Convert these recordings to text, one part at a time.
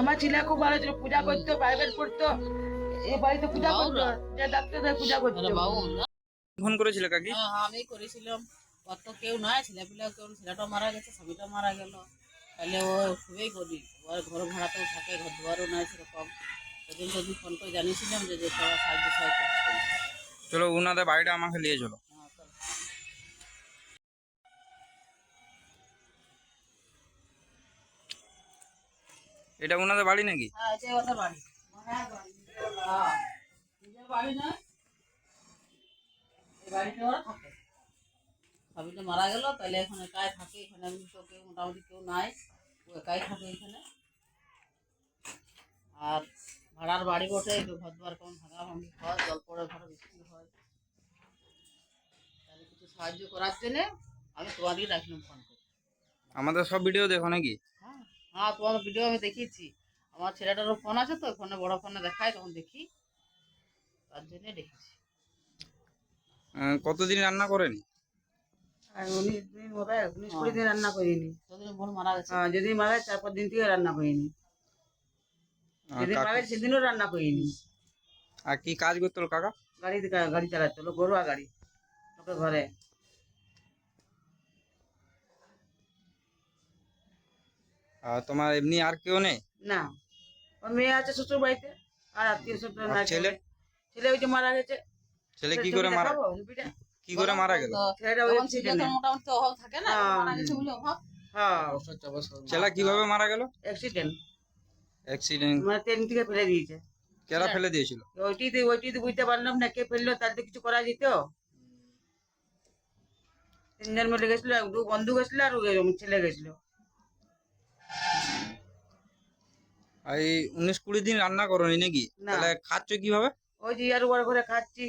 আমার ছেলে খুব ভালো ছিল পূজা করতো প্রাইভেট পড়তো। এ বাড়িতে পূজা করতো যে ডাক্তারদের পূজা করতো। ফোন করেছিল কাকি? হ্যাঁ আমি করেছিলাম। ওর কেউ নাই ছেলেপিলা কেউ ছেলেটা মারা গেছে স্বামীটা মারা গেল। তাহলে ও খুবই গরিব ওর ঘর ভাড়াতেও থাকে ঘর দুয়ারও নাই সেরকম। সেদিন সেদিন ফোন করে জানিয়েছিলাম যে যে সবাই সাহায্য করছে চলো উনাদের বাড়িটা আমাকে নিয়ে চলো। এই ওনাদের ওরা থাকে। স্বামীটা মারা গেল তাহলে এখন একাই থাকে এখানে। আমি তো কেউ মোটামুটি কেউ নাই। ও একাই থাকে এখানে। আর ভাড়ার বাড়ি বটে ঘর দুয়ার কেমন ভাঙা হয় জল পড়ে ঘরে বৃষ্টি হয়। তাহলে কিছু সাহায্য করার জন্যে আমি তোমাদেরকে ডাকলাম ফোন করে। আমাদের সব ভিডিও দেখো নাকি? হ্যাঁ। হ্যাঁ তোমার ভিডিও আমি দেখিয়েছি। আমার ছেলেটারও ফোন আছে তো ফোনে বড় ফোনে দেখায় তখন দেখি। তার জন্য দেখেছি কতদিন রান্না করেনি? আর উনিশ দিন হবে উনিশ কুড়ি দিন রান্না করিনি। মারা গেছে। যেদিন মারা গেছে, চার পাঁচ দিন থেকে রান্না করিনি। আহ, যেদিন মারা গেছে সেদিনও রান্না করিনি। আর কি কাজ করতো কাকা? গাড়ি গাড়ি চালাতো ঘরোয়া গাড়ি। ঘরে। তোমার এমনি আর কেউ নেই? না। ওর মেয়ে আছে শ্বশুর বাড়িতে আর আত্মীয় স্বজন ছেলে? ছেলে ওই যে মারা গেছে। ছেলে কি করে মারা কি করে মারা গেল? ছেলেটা ওই তখন ছিল তো অ্যাক্সিডেন্টে মোটামুটি অভাব থাকে না হ্যাঁ। মারা গেছে বলে অভাব। হ্যাঁ। ছেলে কীভাবে মারা গেল? অ্যাক্সিডেন্ট অ্যাক্সিডেন্ট মানে ট্রেন থেকে ফেলে দিয়েছে। কেরা ফেলে দিয়েছিল? ওইটিতে ওইটিতে বুঝতে পারলাম না কে ফেলল তার তো কিছু করা যেত? তিনজন মিলে গেছিল দু বন্ধু গেছিল আর ছেলে গেছিল। এই উনিশ কুড়ি দিন রান্না করনি নাকি? না। তাহলে খাচ্ছ কীভাবে? ওই যে আর বড় ঘরে খাচ্ছি।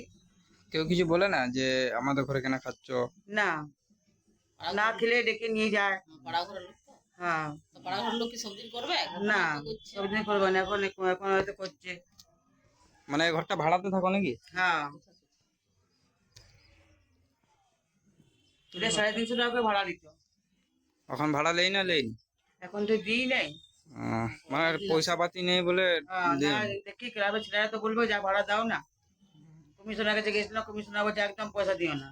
কেউ কিছু বলে না যে আমাদের ঘরে কেন খাচ্ছ? না। না খেলে ডেকে নিয়ে যায়। পাড়া ঘরের লোক হ্যাঁ। তো পাড়া ঘরের লোক কি সব দিন করবে না সবদিন করবে না। এখন এখন হয়তো করছে। মানে ঘরটা ভাড়াতে থাকো নাকি? হ্যাঁ। সাড়ে তিনশো টাকা করে ভাড়া দিত। এখন ভাড়া লেই না লেই? এখন তো দিই নাই। মানে পয়সা পাতি নেই বলে হ্যাঁ। দেখি ক্লাবের ছেলেরা তো বলবে যা ভাড়া দাও না। কমিশনার কাছে গেছিলাম কমিশনার বলছে একদম পয়সা দিও না।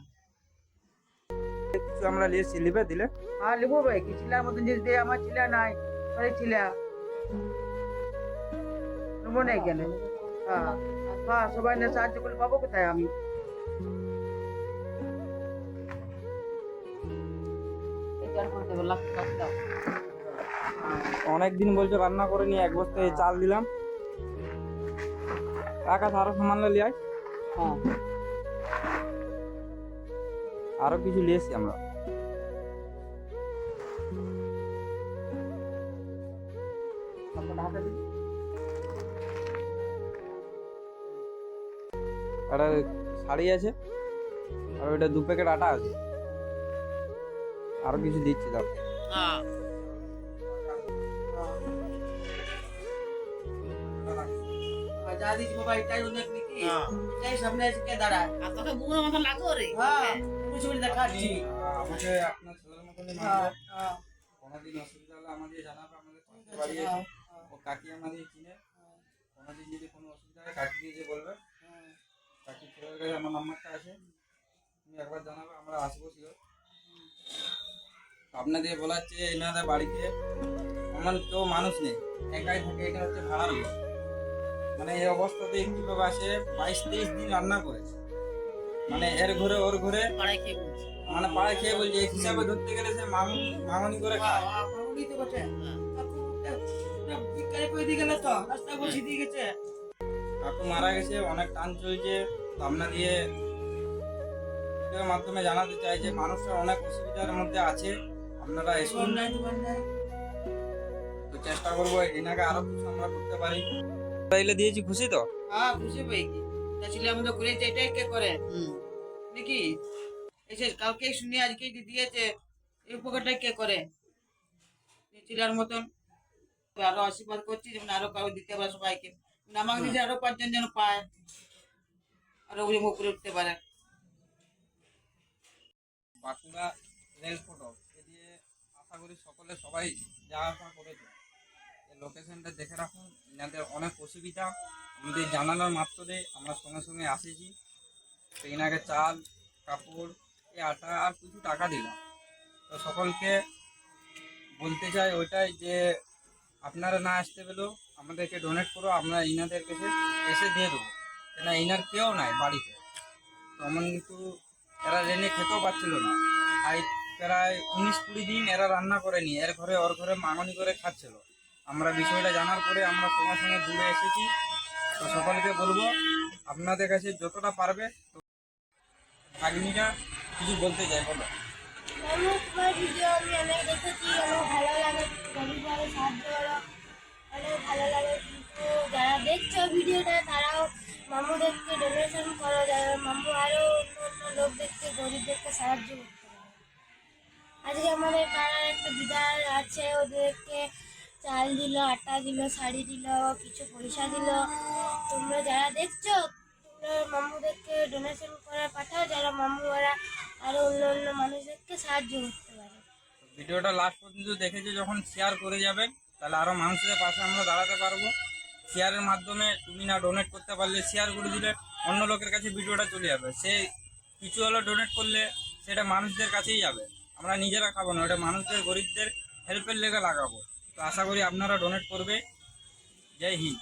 কিছু আমরা লিয়েছি লিবে দিলে? হ্যাঁ লিখব ভাই কি ছিলার মতন জিনিস দিয়ে আমার ছিলা নাই ঘরে ছিলা। নেব না কেন? হ্যাঁ হ্যাঁ সবাই না সাহায্য করে পাবো কোথায় আমি? এই চার অনেক দিন বলছো রান্না করে নিয়ে এক বস্তায় চাল দিলাম। কাকা আরও সামান লিয়াই হ্যাঁ। আরও কিছু লিয়েছি আমরা। একটা শাড়ি আছে আর ওইটা দু প্যাকেট আটা আছে। আরও কিছু দিচ্ছি দাও যা দিচ্ছি বাবা এটাই অনেক নাকি হ্যাঁ। এটাই সামনে এসে কে দাঁড়ায়? আর তোকে বুড়োর মতো লাগো রে। হ্যাঁ তুমি ছবি দেখাচ্ছি। আমাকে আপনার ছেলের মতনই হ্যাঁ কোনোদিন অসুবিধা হলে আমাদের জানাবে আমাদের বাড়ি ও কাকি আমাদের চিনে। কোনোদিন যদি কোনো অসুবিধা হয় কাকি দিয়ে যে বলবে। কাকি ছেলের কাছে আমার নাম্বারটা আছে। তুমি একবার জানাবে আমরা আসব শিওর। আপনাদের বলা হচ্ছে এনাদের বাড়িতে আমার কেউ মানুষ নেই। একাই থাকে এটা হচ্ছে ভাড়ার ঘর মানে এই অবস্থাতে কীভাবে আসে বাইশ তেইশ দিন রান্না করেছে। মানে এর ঘরে ওর ঘরে পাড়ায় খেয়ে বলছে। মানে পাড়ায় খেয়ে বলছে এক হিসাবে ধরতে গেলে সে মামুনি মামুনি করে খায়। তো বটে বিকালে করে দিয়ে গেল তো রাস্তা বসে দিয়ে গেছে কাকু মারা গেছে অনেক টান চলছে আপনাদের ভিডিওর মাধ্যমে জানাতে চাই যে মানুষরা অনেক অসুবিধার মধ্যে আছে। আপনারা তো চেষ্টা করব এনাকে আরও কিছু আমরা করতে পারি। তাইলে দিয়েছি খুশি তো? হ্যাঁ বুঝে পাই কি তা ছিল আমাদের করেছে এটাই কে করে? নাকি? এসে কালকে শুনে আজকে যে দিয়েছে এই উপকারটাই কে করে? চিলার মতন। আরও আশীর্বাদ করছি যেমন আরও কারও দিতে পারে সবাইকে। যেমন আমাকে দিতে আরও পাঁচজন যেন পায়। আরও উপরে উঠতে পারে। বাঁকুড়া রেল ফটো এ দিয়ে আশা করি সকলে সবাই যাওয়া আসা করেছে। লোকেশনটা দেখে রাখুন। এনাদের অনেক অসুবিধা। আমাদের জানানোর মাত্রতে আমরা সঙ্গে সঙ্গে আসেছি। তো এনাকে চাল, কাপড়, এই আটা আর কিছু টাকা দিলাম। তো সকলকে বলতে চাই ওইটাই যে, আপনারা না আসতে পেলেও আমাদেরকে ডোনেট করো, আমরা ইনাদের কাছে এসে দিয়ে দেবো। কেন ইনার কেউ নাই বাড়িতে। তেমন কিন্তু এরা রেনে খেতেও পাচ্ছিল না। আর প্রায় উনিশ কুড়ি দিন এরা রান্না করেনি। এর ঘরে ওর ঘরে মাঙনি করে খাচ্ছিল। আমরা বিষয়টা জানার পরে আমরা সঙ্গে সঙ্গে দূরে এসেছি। তো সকলকে বলব, আপনাদের কাছে যতটা পারবে কিছু বলতে চাই বলো। ভিডিও আমি যারা দেখছ ভিডিওটা, তারাও আরও সাহায্য আজকে আমাদের পাড়ার একটা বিদায় আছে, ওদেরকে চাল দিল, আটা দিল, শাড়ি দিল, কিছু পয়সা দিল। তোমরা যারা দেখছ, তোমরা মামুদেরকে ডোনেশন করে পাঠাও, যারা মামু ওরা আরও অন্য অন্য মানুষদেরকে সাহায্য করতে পারে। ভিডিওটা লাস্ট পর্যন্ত দেখেছ, যখন শেয়ার করে যাবেন, তাহলে আরও মানুষের পাশে আমরা দাঁড়াতে পারব। শেয়ারের মাধ্যমে তুমি না ডোনেট করতে পারলে শেয়ার করে দিলে অন্য লোকের কাছে ভিডিওটা চলে যাবে। সে কিছু হলো ডোনেট করলে সেটা মানুষদের কাছেই যাবে। আমরা নিজেরা খাব না, ওটা মানুষদের, গরিবদের হেল্পের লেগে লাগাবো। তো আশা করি আপনারা ডোনেট করবে। জয় হিন্দ।